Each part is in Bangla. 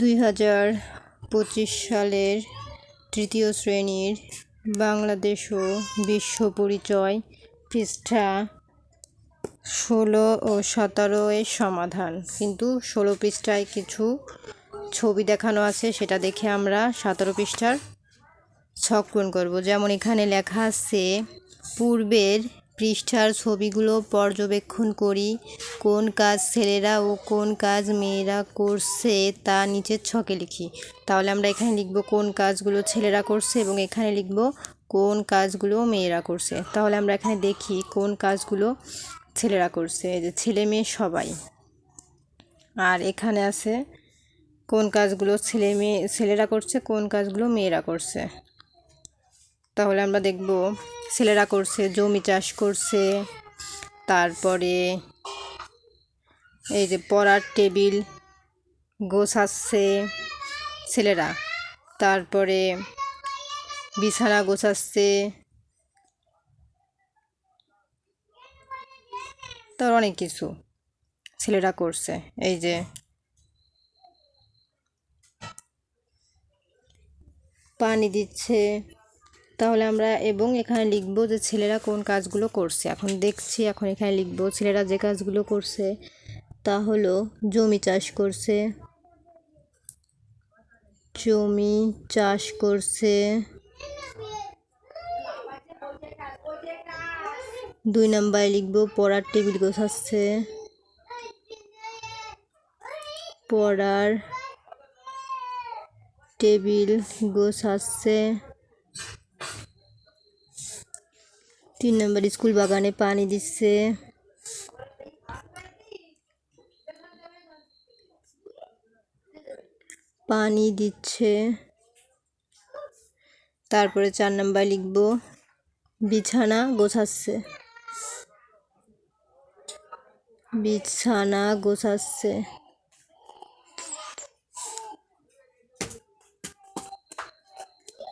দুই হাজার পঁচিশ সালের তৃতীয় শ্রেণির বাংলাদেশ ও বিশ্ব পরিচয় পৃষ্ঠা ষোলো ও সতেরো এর সমাধান। কিন্তু ষোলো পৃষ্ঠায় কিছু ছবি দেখানো আছে, সেটা দেখে আমরা সতেরো পৃষ্ঠার ছক পূরণ করব। যেমন এখানে লেখা আছে, পূর্বের পৃষ্ঠার ছবিগুলো পর্যবেক্ষণ করি, কোন কাজ ছেলেরা ও কোন কাজ মেয়েরা করছে তা নিচের ছকে লিখি। তাহলে আমরা এখানে লিখব কোন কাজগুলো ছেলেরা করছে এবং এখানে লিখব কোন কাজগুলো মেয়েরা করছে। তাহলে আমরা এখানে দেখি কোন কাজগুলো ছেলেরা করছে যে ছেলে মেয়ে সবাই। আর এখানে আছে কোন কাজগুলো ছেলে মেয়ে, ছেলেরা করছে, কোন কাজগুলো মেয়েরা করছে। তাহলে আমরা দেখব ছেলেরা করছে, জমি চাষ করছে, তারপরে এই যে পড়ার টেবিল গোছাচ্ছে ছেলেরা, তারপরে বিছানা গোছাচ্ছে। তার অনেক কিছু ছেলেরা করছে, এই যে পানি দিচ্ছে। তাহলে আমরা এবং এখানে লিখব যে ছেলেরা কোন কাজগুলো করছে। এখন দেখছি, এখন এখানে লিখব, ছেলেরা যে কাজগুলো করছে তা হলো জমি চাষ করছে, জমি চাষ করছে, দুই নাম্বারে লিখব পড়ার টেবিল গোছাচ্ছে, পড়ার টেবিল গোছাচ্ছে তিন নম্বর স্কুল বাগানে পানি দিচ্ছে। পানি দিচ্ছে। তারপরে চার নাম্বার লিখব, বিছানা গোছাচ্ছে। বিছানা গোছাচ্ছে।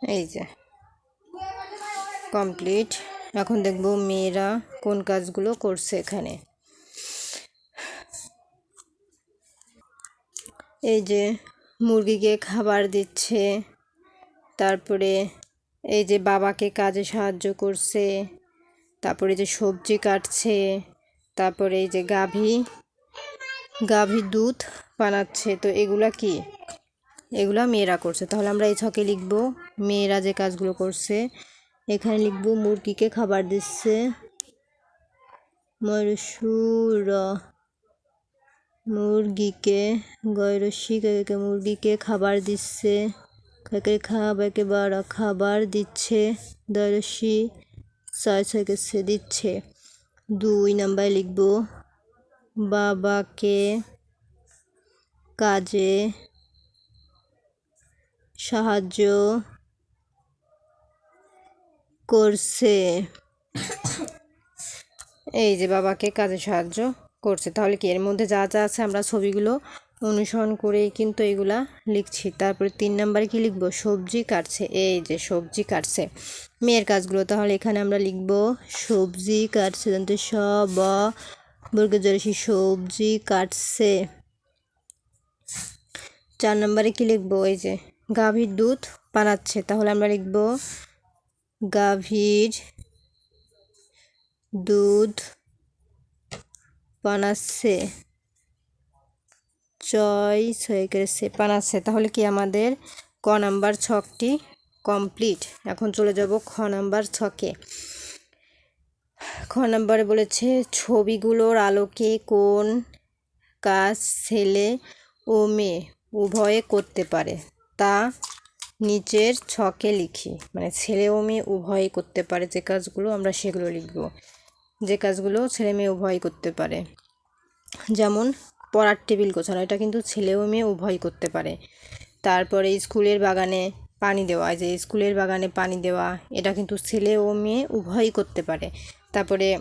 এই যে, কমপ্লিট। এখন দেখব মেয়েরা কোন কাজগুলো করছে এখানে। এই যে মুরগিকে খাবার দিচ্ছে, তারপরে এই যে বাবাকে কাজে সাহায্য করছে, তারপরে যে সবজি কাটছে, তারপরে এই যে গাভী গাভীর দুধ বানাচ্ছে। তো এগুলা কি? এগুলা মেয়েরা করছে। তাহলে আমরা এই ছকে লিখব, মেয়েরা যে কাজগুলো করছে এখানে লিখব মুরগিকে খাবার দিচ্ছে। মরসুর মুরগিকে গৈরসি মুরগিকে খাবার দিচ্ছে। কাকে খাবারকে বাড়া খাবার দিচ্ছে। দরসি ছয় ছয়কে সে দিচ্ছে। দুই নাম্বার লিখব, বাবাকে কাজে সাহায্য করছে। এই যে বাবাকে কাজে সাহায্য করছে। তাহলে কি এর মধ্যে যা যা আছে আমরা ছবিগুলো অনুসরণ করে কিন্তু এগুলা লিখছি। তারপরে তিন নাম্বারে কি লিখব? সবজি কাটছে। এই যে সবজি কাটছে। মেয়ের কাজগুলো তাহলে এখানে আমরা লিখব, সবজি কাটছে জানতে সব বর্গের জরসি সবজি কাটছে। চার নম্বরে কি লিখব? এই যে গাভীর দুধ বানাচ্ছে তাহলে আমরা লিখব গাভীর, দুধ বানাচ্ছে ছয় ছয় করেছে বানাচ্ছে তাহলে কি আমাদের ক নাম্বার ছকটি কমপ্লিট? এখন চলে যাব খ নাম্বার ছকে। খ নাম্বারে বলেছে, ছবিগুলোর আলোকে কোন কাজ ছেলে ও মেয়ে উভয়ে করতে পারে? তা নিচের ছকে লিখি। মানে ছেলে ও মেয়ে উভয়ই করতে পারে যে কাজগুলো, আমরা সেগুলো লিখব। যে কাজগুলো ছেলে মেয়ে উভয়ই করতে পারে। যেমন পড়ার টেবিল গোছানো, এটা কিন্তু ছেলে ও মেয়ে উভয়ই করতে পারে। তারপরে স্কুলের বাগানে পানি দেওয়া যে স্কুলের বাগানে পানি দেওয়া, এটা কিন্তু ছেলে ও মেয়ে উভয়ই করতে পারে। তারপরে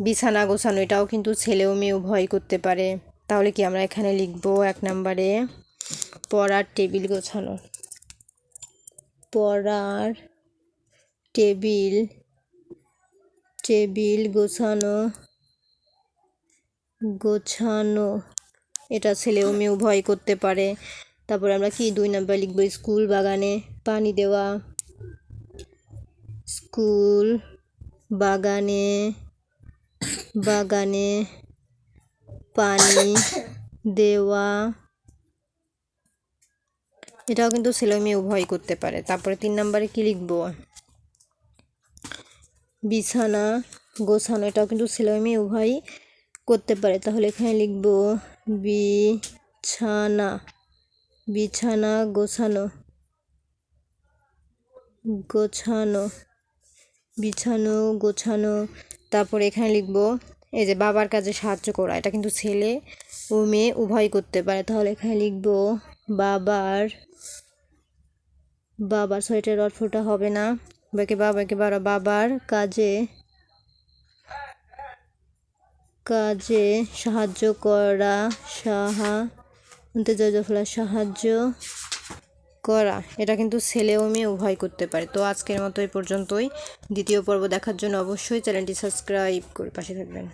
বিছানা গোছানো, এটাও কিন্তু ছেলে ও মেয়ে উভয়ই করতে পারে। তাহলে কি আমরা এখানে লিখব এক নম্বরে পড়ার টেবিল গোছানো? পড়ার টেবিল টেবিল গোছানো গোছানো। এটা ছেলে ও মেয়ে উভয় করতে পারে। তারপর আমরা কি? দুই নাম্বার লিখব, স্কুল বাগানে পানি দেওয়া। স্কুল বাগানে বাগানে পানি দেওয়া। এটাও কিন্তু ও মেয়ে উভয় করতে পারে। তারপরে তিন নম্বরে কি লিখব? বিছানা, গোছানো, এটাও কিন্তু ছেলে মেয়ে উভয়ই করতে পারে। তাহলে এখানে লিখব, বিছানা বিছানা, গোছানো গোছানো, বিছানো, গোছানো। তারপরে এখানে লিখব, এই যে বাবার কাজে সাহায্য করা, এটা কিন্তু ছেলে ও মেয়ে উভয় করতে পারে। তাহলে এখানে লিখব, বাবার বাবার সোয়েটার রড ফোটা হবে না। বাকি বাবাকে বারা বাবার কাজে কাজে সাহায্য করা, সাহা ফলা সাহায্য করা। এটা কিন্তু ছেলে ও মেয়ে উভয় করতে পারে। তো আজকের মতো এই পর্যন্তই। দ্বিতীয় পর্ব দেখার জন্য অবশ্যই চ্যানেলটি সাবস্ক্রাইব করে পাশে থাকবেন।